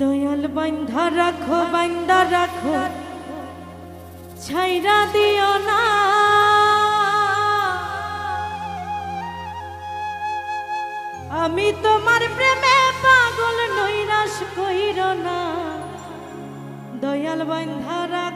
দয়াল বান্ধা রাখো বান্ধা রাখো। ছাইরা দিও না। আমি তোমার প্রেমে পাগল নৈরাস কইর না। দয়াল বান্ধা রাখো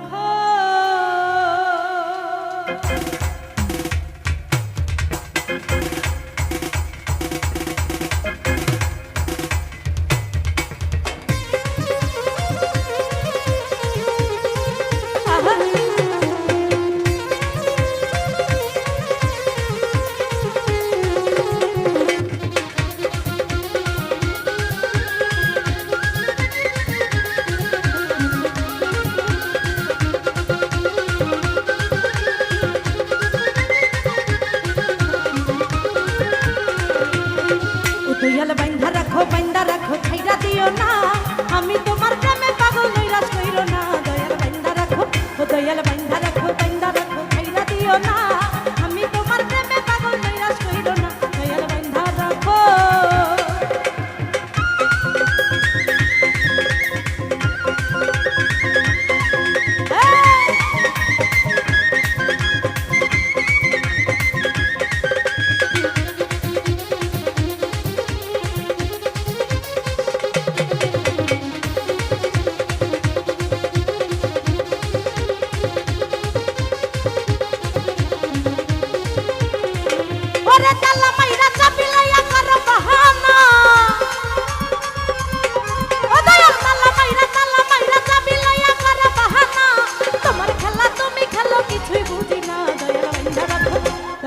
রাখো বাইন্দা রাখো ছাইরা দিও না।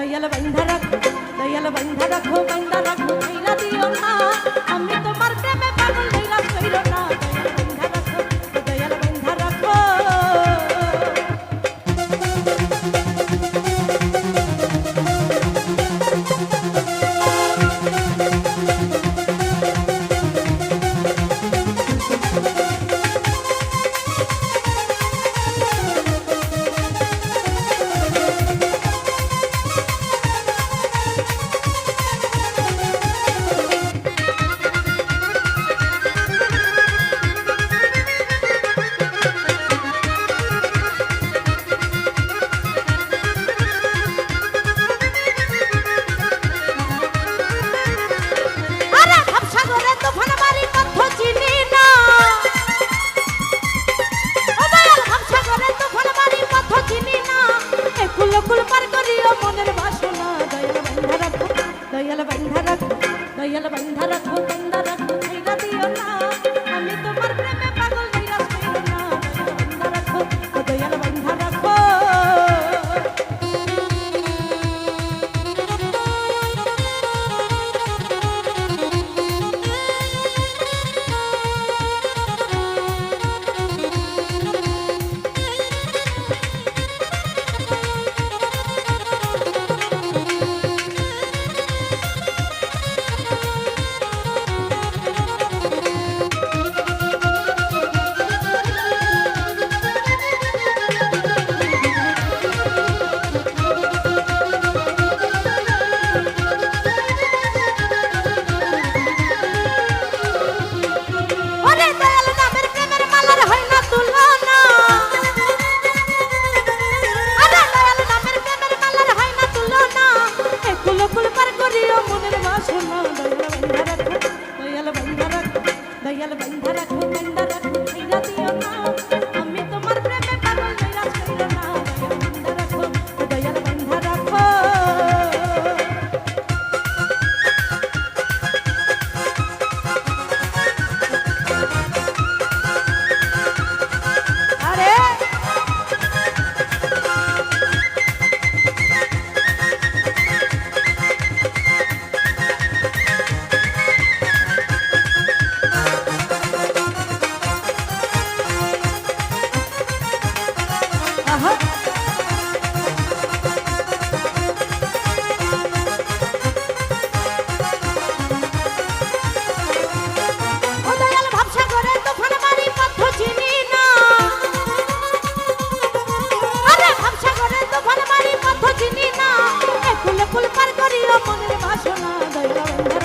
দয়াল বন্ধা রাখো দয়াল বন্ধা রাখো বন্ধা রাখো দিও না আমি তো করিও মনের বাসনা Thank you.